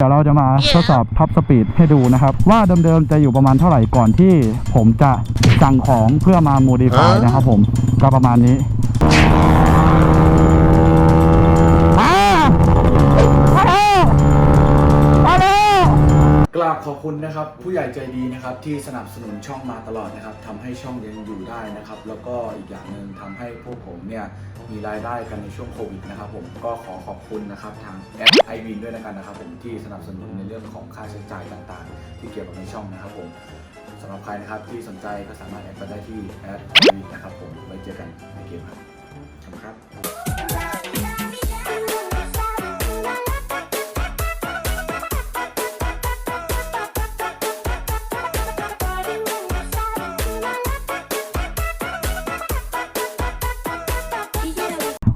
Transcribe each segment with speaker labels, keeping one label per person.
Speaker 1: เดี๋ยวเราจะมาทดสอบท็อปสปีดให้ดูนะครับ ว่าเดิมๆจะอยู่ประมาณเท่าไหร่ก่อนที่ผมจะสั่งของเพื่อมาโมดิฟายนะครับผมก็ประมาณนี้
Speaker 2: ขอบคุณนะครับผู้ใหญ่ใจดีนะครับที่สนับสนุนช่องมาตลอดนะครับทำให้ช่องยังอยู่ได้นะครับ แล้วก็อีกอย่างหนึ่งทำให้พวกผมเนี่ยมีรายได้กันในช่วงโควิดนะครับผมก็ขอขอบคุณนะครับทางแอปไอวินด้วยนะครับนะครับ ผมที่สนับสนุนในเรื่องของค่าใช้จ่ายต่างๆ ที่เกี่ยวกับในช่องนะครับผมสำหรับใครนะครับที่สนใจก็สามารถแอดไปได้ที่แอปไอวินนะครับผมไว้เจอกันในเกมครับ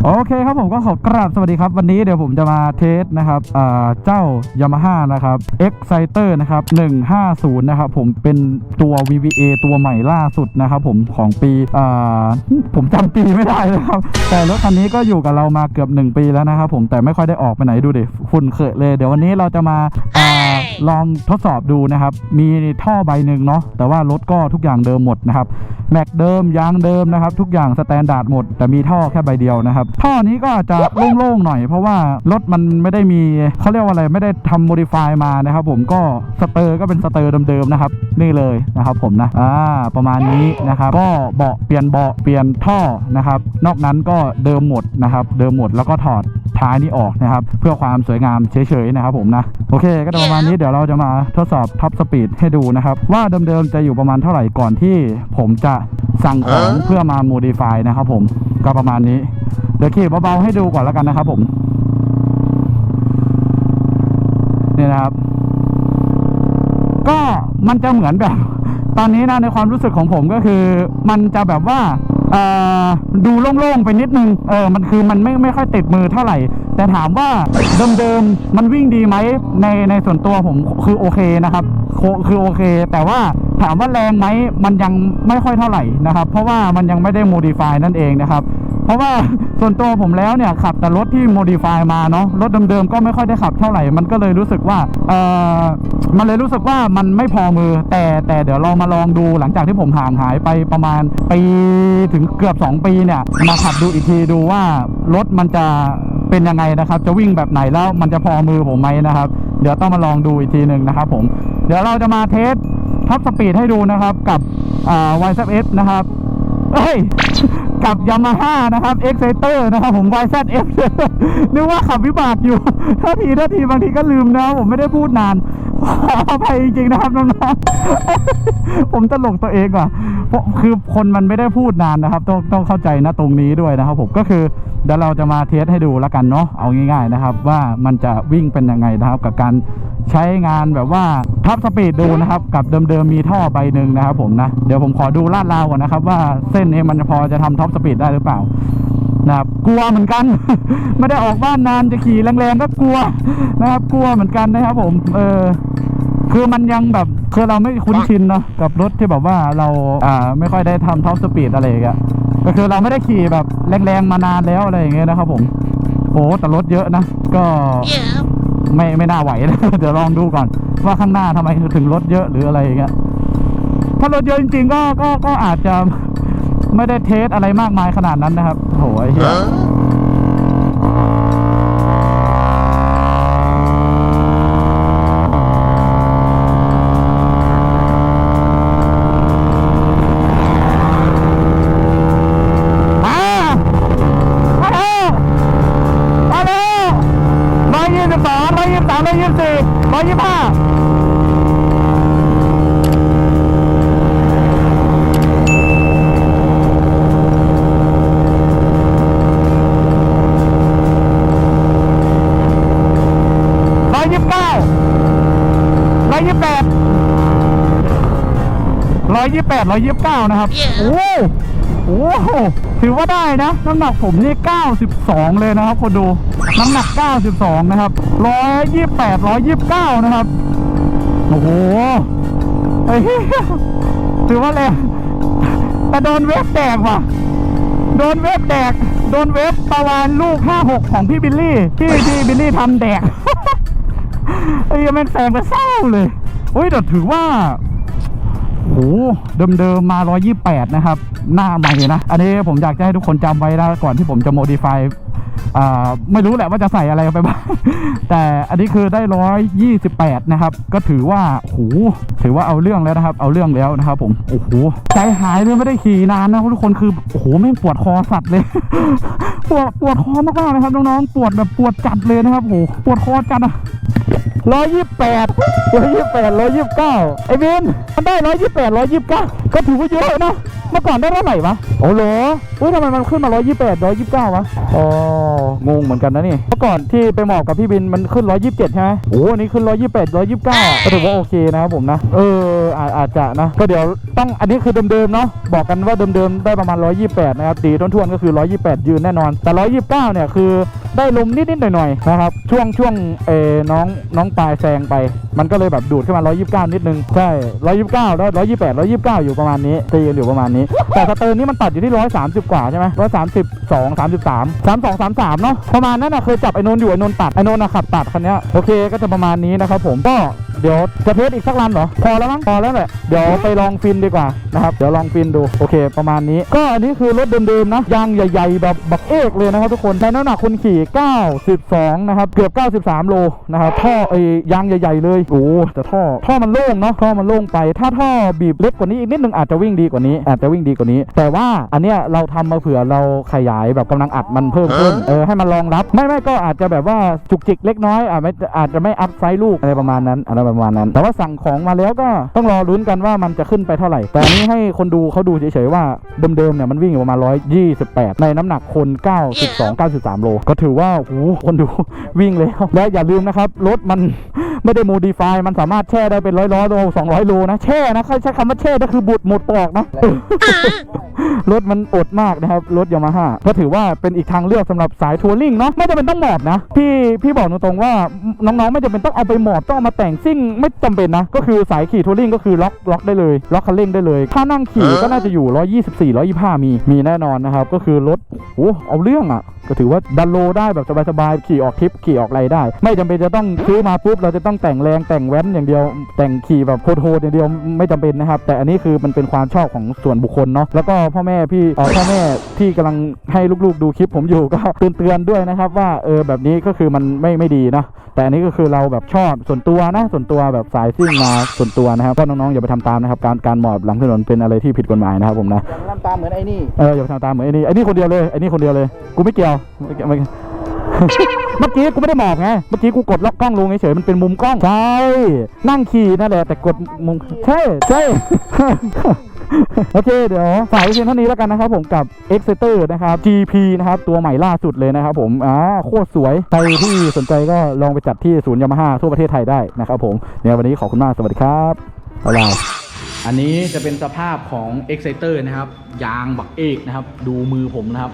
Speaker 1: โอเคครับผมก็ขอกราบสวัสดีครับ วันนี้เดี๋ยวผมจะมาเทสนะครับอ่าเจ้า Yamaha นะครับ Exciter นะครับ 150 นะครับ ผมเป็นตัว VVA ตัวใหม่ล่าสุดนะครับ ผมของปีอ่าผมจำปีไม่ได้เลยครับ แต่รถคันนี้ก็อยู่กับเรามาเกือบ 1 ปีแล้วนะครับผมแต่ไม่ค่อยได้ออกไปไหนดูดิฝุ่นเขอะเลย เดี๋ยววันนี้เราจะมาอ่าลองทดสอบดูนะครับ มีท่อใบหนึ่งเนาะแต่ว่ารถก็ทุกอย่างเดิมหมดนะครับแม็กเดิมยางเดิมนะครับ ทุกอย่างสแตนดาร์ดหมด แต่มีท่อแค่ใบเดียวนะครับท่อนี้ก็อาจจะโล่งๆหน่อย เพราะว่ารถมันไม่ได้มีเขาเรียกว่าอะไรไม่ได้ทำโมดิฟายมานะครับผมก็สเตอร์ก็เป็นสเตอร์เดิมๆนะครับนี่เลยนะครับผมนะอ่าประมาณนี้นะครับก็เบาะเปลี่ยนเบาะเปลี่ยนท่อนะครับ นอกนั้นก็เดิมหมดนะครับเดิมหมดแล้วก็ถอดท้ายนี้ออกนะครับ เพื่อความสวยงามเฉยๆนะครับผมนะ โอเค ก็ประมาณนี้เดี๋ยวเราจะมาทดสอบท็อปสปีดให้ดูนะครับ ว่าเดิมๆจะอยู่ประมาณเท่าไหร่ก่อนที่ผมจะสั่งของเพื่อมาโมดิฟายนะครับผมก็ประมาณนี้เดี๋ยวขี่เบาๆให้ดูก่อนแล้วกันนะครับผม นี่นะครับ ก็มันจะเหมือนแบบ ตอนนี้นะในความรู้สึกของผมก็คือ มันจะแบบว่าดูโล่งๆไปนิดนึง เออ มันคือมันไม่ไม่ค่อยติดมือเท่าไหร่ แต่ถามว่าเดิมๆ มันวิ่งดีไหมในในส่วนตัวผมคือโอเคนะครับโคคือโอเค แต่ว่าถามว่าแรงไหมมันยังไม่ค่อยเท่าไหร่นะครับ เพราะว่ามันยังไม่ได้โมดิฟายนั่นเองนะครับ เพราะว่าส่วนตัวผมแล้วเนี่ยขับแต่รถที่โมดิฟายมาเนาะรถเดิมๆก็ไม่ค่อยได้ขับเท่าไหร่ มันก็เลยรู้สึกว่าเออมันเลยรู้สึกว่ามันไม่พอมือ แต่แต่เดี๋ยวเรามาลองดูหลังจากที่ผมห่างหายไปประมาณปีถึงเกือบ 2 ปีเนี่ยมาขับดูอีกทีดูว่ารถมันจะเป็นยังไงนะครับ จะวิ่งแบบไหนแล้วมันจะพอมือผมไหมนะครับ เดี๋ยวต้องมาลองดูอีกทีหนึ่งนะครับผมเดี๋ยวเราจะมาเทสท็อปสปีดให้ดูนะครับกับอ่า YZF นะครับเอ้ย กับยามาฮ่านะครับ Exciter นะครับผม YZF นึกว่าขับวิบากอยู่ถ้าทีถ้าทีบางทีก็ลืมนะผมไม่ได้พูดนานขออภัยจริงๆนะครับน้องๆผมตลกตัวเองว่ะเพราะคือคนมันไม่ได้พูดนานนะครับ ต้องต้องเข้าใจนะตรงนี้ด้วยนะครับผมก็คือเดี๋ยวเราจะมาเทสให้ดูแล้วกันเนาะเอาง่าย ๆนะครับ ว่ามันจะวิ่งเป็นยังไงนะครับ กับการ ใช้งานแบบว่าทับสปีดดูนะครับ กับเดิมๆมีท่อใบหนึ่งนะครับผมนะ เดี๋ยวผมขอดูลาดราวก่อนนะครับ ว่าเส้นนี้มันพอจะทำท็อปสปีดได้หรือเปล่านะครับกลัวเหมือนกัน ไม่ได้ออกบ้านนานจะขี่แรงๆก็กลัวนะครับ กลัวเหมือนกันนะครับ ผม เออคือมันยังแบบคือเราไม่คุ้นชินเนาะกับรถที่แบบว่าเราอ่าไม่ค่อยได้ทำท็อปสปีดอะไรอย่างเงี้ยก็คือเราไม่ได้ขี่แบบแรงๆมานานแล้วอะไรอย่างเงี้ยนะครับผมโอ้แต่รถเยอะนะ ก็ ไม่ไม่น่าไหวนะเดี๋ยวลองดูก่อน ว่าข้างหน้าทำไมถึงรถเยอะหรืออะไรอย่างเงี้ยถ้ารถเยอะจริงๆก็ก็ก็อาจจะไม่ได้เทสอะไรมากมายขนาดนั้นนะครับโหไอ้เหี้ย องร้อยยี่สิบสามร้อยยี่สิบสี่ร้อยยี่สิบห้าร้อยยี่สิบเก้าร้อยยี่สิบแปดร้อยยี่สิบแปดร้อยยี่สิบเก้านะครับ โอ้ โอ้โหถือว่าได้นะ น้ำหนักผมนี่เก้าสิบสองเลยนะครับคนดูน้ำหนักเก้าสิบสองนะครับร้อยยี่สิบแปดร้อยยี่สิบเก้านะครับ โอ้โหถือว่าแรงแต่โดนเวฟแตกว่ะ โดนเวฟแตก โดนเวฟประวานลูก 56 ของพี่บิลลี่ที่ที่บิลลี่ทำแดกไอ้เหี้ยแม่งแซงไปเศร้าเลยเฮ้ยแต่ถือว่า โหเดิมๆมา 128 นะครับ หน้าใหม่นะ อันนี้ผมอยากจะให้ทุกคนจำไว้นะ ก่อนที่ผมจะโมดิฟายอ่าไม่รู้แหละว่าจะใส่อะไรไปบ้าง แต่อันนี้คือได้ 128 นะครับ ก็ถือว่าโหถือว่าเอาเรื่องแล้วนะครับ เอาเรื่องแล้วนะครับ ผม โอ้โห ใจหายเลยไม่ได้ขี่นานนะทุกคนคือ โอ้โหแม่ปวดคอสัตว์เลย ปวด ปวดคอมากๆนะครับน้องๆ ปวดแบบปวดจัดเลยนะครับ โอ้ปวดคอจัดอะ ร้อยยี่สิบแปดร้อยยี่สิบแปดร้อยยี่สิบเก้าไอ้บินมันได้ร้อยยี่สิบแปดร้อยยี่สิบเก้าก็ถือว่าเยอะนะ เมื่อก่อนได้เท่าไหร่วะโอ้โหเฮ้ยทำไมมันขึ้นมาร้อยยี่แปดร้อยยี่สิบเก้าวะอ๋องงเหมือนกันนะนี่ เมื่อก่อนที่ไปหมอบกับพี่บินมันขึ้นร้อยยี่สิบเจ็ดใช่ไหมโอ้อันนี้ขึ้นร้อยยี่แปดร้อยยี่สิบเก้าก็ถือว่าโอเคนะครับผมนะ เอออาอาจจะนะ ก็เดี๋ยวต้องอันนี้คือเดิมๆเนาะ บอกกันว่าเดิมๆได้ประมาณ 128 นะครับ ตีทวนๆก็คือ 128 ยืนแน่นอน แต่ 129 เนี่ยคือได้ลมนิดๆหน่อยๆนะครับ ช่วงช่วงเออน้องน้องปลายแซงไป มันก็เลยแบบดูดขึ้นมา 129 นิดนึง ใช่ 129 แล้ว 128 129 อยู่ประมาณนี้ ตีกันอยู่ประมาณนี้แต่สเตอร์นี่มันตัดอยู่ที่ร้อยสามสิบกว่าใช่ไหมร้อยสามสิบสองสามสิบสามสามสองสามสามเนาะประมาณนั้นนะเคยจับไอ้นนท์อยู่ไอ้นนท์ตัดไอ้นนท์นะขับตัดคันนี้โอเคก็จะประมาณนี้นะครับผมก็ เดี๋ยวจะเทสอีกสักรันเหรอ พอแล้วมั้ง พอแล้วแหละ เดี๋ยวไปลองฟินดีกว่านะครับ เดี๋ยวลองฟินดู โอเค ประมาณนี้ ก็อันนี้คือรถเดิมๆนะ ยางใหญ่ๆ แบบบักเอกเลยนะครับทุกคนในน้ำหนักคนขี่ 92 นะครับ เกือบ 93 โลนะครับ ท่อไอ้ยางใหญ่ๆ เลย โอ้แต่ท่อ ท่อมันโล่งเนาะ ท่อมันโล่งไป ถ้าท่อบีบเล็กกว่านี้อีกนิดนึงอาจจะวิ่งดีกว่านี้ อาจจะวิ่งดีกว่านี้ แต่ว่าอันเนี้ยเราทำมาเผื่อเราขยายแบบกำลังอัดมันเพิ่มขึ้น เออให้มันรองรับ ไม่ไม่ก็อาจจะแบบว่าจุกจิกเล็กน้อยอาจไม่อาจจะไม่อัพไซส์ลูกอะไรประมาณนั้นอะไรประมาณนั้น แต่ว่าสั่งของมาแล้วก็ต้องรอลุ้นกันว่ามันจะขึ้นไปเท่าไหร่ แต่นี้ให้คนดูเขาดูเฉยๆว่าเดิมๆเนี่ยมันวิ่งอยู่ประมาณ 128 ในน้ำหนักคน 92 93 โล ก็ถือว่าโอ้โหคนดูวิ่งแล้วและอย่าลืมนะครับรถมัน ไม่ได้โมดิฟายมันสามารถแช่ได้เป็นร้อยร้อยโล200โลนะแช่นะใช้คำว่าแช่ก็คือบุดหมดปอกนะ รถมันอดมากนะครับรถยามาฮ่าก็ถือว่าเป็นอีกทางเลือกสำหรับสายทัวริงเนาะไม่จำเป็นต้องหมอบนะพี่พี่บอกตรงๆว่าน้องๆไม่จำเป็นต้องเอาไปหมอบต้องเอามาแต่งซิ่งไม่จำเป็นนะ ก็คือสายขี่ทัวริงก็คือล็อกล็อกได้เลยล็อกคันเร่งได้เลย ถ้านั่งขี่ก็น่าจะอยู่ 124 125 มีมีแน่นอนนะครับก็คือรถโอ้เอาเรื่องอะ ก็ถือว่าดันโลได้แบบสบายๆขี่ออกทริปขี่ออกอะไรได้ ไม่จำเป็นจะต้องซื้อมาปุ๊บเราจะต้องแต่งแรงแต่งแว้นอย่างเดียว แต่งขี่แบบโหดๆอย่างเดียวไม่จำเป็นนะครับ แต่อันนี้คือมันเป็นความชอบของส่วนบุคคลเนาะแล้วก็พ่อแม่พี่เอ่อพ่อแม่ที่กำลังให้ลูกๆดูคลิปผมอยู่ก็เตือนๆด้วยนะครับ ว่าเออแบบนี้ก็คือมันไม่ไม่ดีนะแต่อันนี้ก็คือเราแบบชอบส่วนตัวนะ ส่วนตัวแบบสายซิ่งมาส่วนตัวนะครับก็น้องๆอย่าไปทำตามนะครับ การการหมอบหลังถนนเป็นอะไรที่ผิดกฎหมายนะครับผมนะ
Speaker 3: ทำตามเหมือนไอ้นี่
Speaker 1: เอออย่าไปทำตามเหมือนไอ้นี่ไอ้นี่คนเดียวเลยไอ้นี่คนเดียวเลย กูไม่เกี่ยวไม่ เมื่อกี้กูไม่ได้หมอบไง เมื่อกี้กูกดล็อกกล้องลงเฉยๆมันเป็นมุมกล้อง ใช่ นั่งขี่นั่นแหละแต่กดมุม ใช่ใช่ โอเคเดี๋ยวฝากไว้เพียงเท่านี้แล้วกันนะครับผมกับ e x e t e r นะครับ GP นะครับ ตัวใหม่ล่าสุดเลยนะครับผมอ่าโคตรสวย ใครที่สนใจก็ลองไปจัดที่ศูนย์ยามาฮ่าทั่วประเทศไทยได้นะครับผมเนี่ยวันนี้ขอบคุณมาก สวัสดีครับบ๊ายบาย
Speaker 3: อันนี้จะเป็นสภาพของ Exciter นะครับ ยางบักเอกนะครับ ดูมือผมนะครับ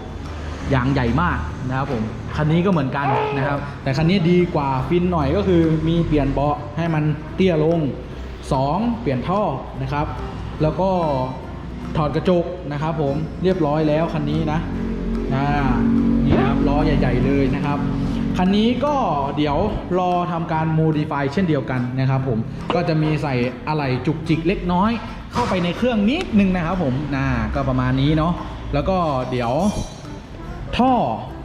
Speaker 3: ยางใหญ่มากนะครับผมคันนี้ก็เหมือนกันนะครับ แต่คันนี้ดีกว่าฟินหน่อยก็คือมีเปลี่ยนเบาะให้มันเตี้ยลง 2 เปลี่ยนท่อนะครับ แล้วก็ถอดกระจกนะครับ ผมเรียบร้อยแล้วคันนี้นะนี่นะครับล้อใหญ่ ๆ เลยนะครับคันนี้ก็เดี๋ยวรอทำการโมดิฟายเช่นเดียวกันนะครับผมก็จะมีใส่อะไหล่จุกจิกเล็กน้อย เข้าไปในเครื่องนิดนึงนะครับผมน่าก็ประมาณนี้เนาะแล้วก็เดี๋ยว ท่อ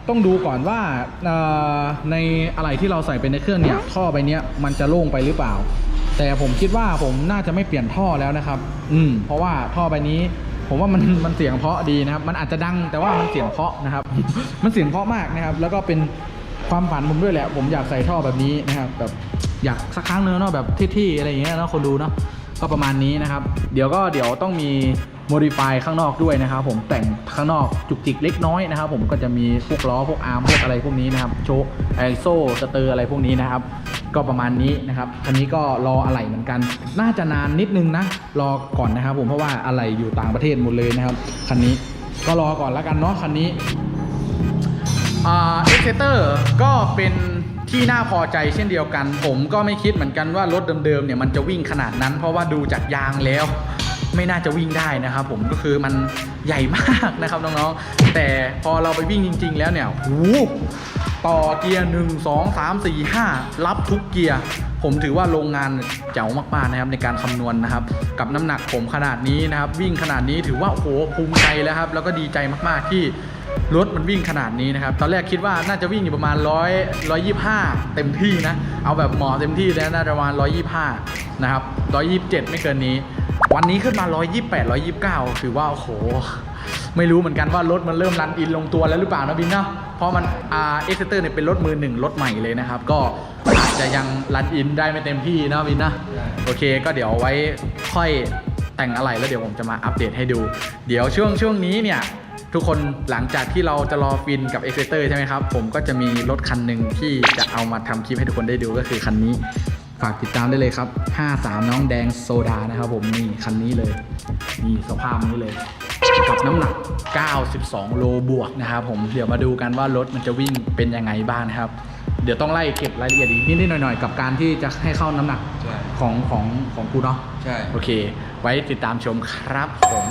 Speaker 3: ต้องดูก่อนว่าเอ่อในอะไรที่เราใส่ไปในเครื่องเนี่ยท่อไปเนี้ยมันจะโล่งไปหรือเปล่า แต่ผมคิดว่าผมน่าจะไม่เปลี่ยนท่อแล้วนะครับ อืมเพราะว่าท่อใบนี้ ผมว่ามันมันเสียงเพราะดีนะครับ มันอาจจะดังแต่ว่ามันเสียงเพราะนะครับ มันเสียงเพราะมากนะครับ แล้วก็เป็นความฝันผมด้วยแหละ ผมอยากใส่ท่อแบบนี้นะครับแบบอยากสักครั้งเนื้อะเนาะแบบที่ๆอะไรอย่างเงี้ยเนาะคนดูเนาะก็ประมาณนี้นะครับ เดี๋ยวก็เดี๋ยวต้องมี modify ข้างนอกด้วยนะครับผมแต่งข้างนอกจุกจิกเล็กน้อยนะครับผมก็จะมีพวกล้อพวกอาร์มพวกอะไรพวกนี้นะครับโชคไอโซ่สเตอร์อะไรพวกนี้นะครับก็ประมาณนี้นะครับคันนี้ก็รออะไหล่เหมือนกัน น่าจะนานนิดนึงนะรอก่อนนะครับผมเพราะว่าอะไหล่อยู่ต่างประเทศหมดเลยนะครับคันนี้ก็รอก่อนแล้วกันเนาะคันนี้อ่าเอ็กเซเตอร์ก็เป็นที่น่าพอใจเช่นเดียวกัน ผมก็ไม่คิดเหมือนกันว่ารถเดิมๆเนี่ยมันจะวิ่งขนาดนั้น เพราะว่าดูจากยางแล้ว ไม่น่าจะวิ่งได้นะครับ ผมก็คือมันใหญ่มากนะครับน้องๆ แต่พอเราไปวิ่งจริง ๆ แล้วเนี่ยหูต่อเกียร์หนึ่งสองสามสี่ห้ารับทุกเกียร์
Speaker 1: ผมถือว่าโรงงานเจ๋วมากๆนะครับในการคำนวณนะครับ กับน้ำหนักผมขนาดนี้นะครับ วิ่งขนาดนี้ถือว่าโอ้โหภูมิใจแล้วครับ แล้วก็ดีใจมากๆที่รถมันวิ่งขนาดนี้นะครับ ตอนแรกคิดว่าน่าจะวิ่งอยู่ประมาณร้อยร้อยยี่ห้าเต็มที่นะ เอาแบบหมอเต็มที่แล้วน่าจะประมาณร้อยยี่ห้า นะครับร้อยยี่สิบเจ็ดไม่เกินนี้ วันนี้ขึ้นมาร้อยยี่แปดร้อยยี่เก้าถือว่า โอ้โห ไม่รู้เหมือนกันว่ารถมันเริ่มรันอินลงตัวแล้วหรือเปล่านะบินเนาะเพราะมันอ่าเอ็กซ์เตอร์เนี่ยเป็นรถมือหนึ่งรถใหม่เลยนะครับ ก็อาจจะยังรันอินได้ไม่เต็มที่นะบินนะโอเค ก็เดี๋ยวไว้ค่อยแต่งอะไรแล้วเดี๋ยวผมจะมาอัปเดตให้ดู เดี๋ยวช่วงช่วงนี้เนี่ยทุกคนหลังจากที่เราจะรอฟินกับ e x c e t e r ใช่ไหมครับ ผมก็จะมีรถคันหนึ่งที่จะเอามาทำคลิปให้ทุกคนได้ดูก็คือคันนี้ ฝากติดตามได้เลยครับ 53 น้องแดงโซดานะครับผมนี่คันนี้เลยนี่สภาพนี้เลย กับน้ำหนัก 92 โลบวกนะครับผมเดี๋ยวมาดูกันว่ารถมันจะวิ่งเป็นยังไงบ้างนะครับ เดี๋ยวต้องไล่เก็บรายละเอียดอีกนิดๆหน่อยๆ กับการที่จะให้เข้าน้ำหนัก
Speaker 4: ใช่
Speaker 1: ของของของกูเนาะ
Speaker 4: ใช่
Speaker 1: โอเค ไว้ติดตามชมครับผม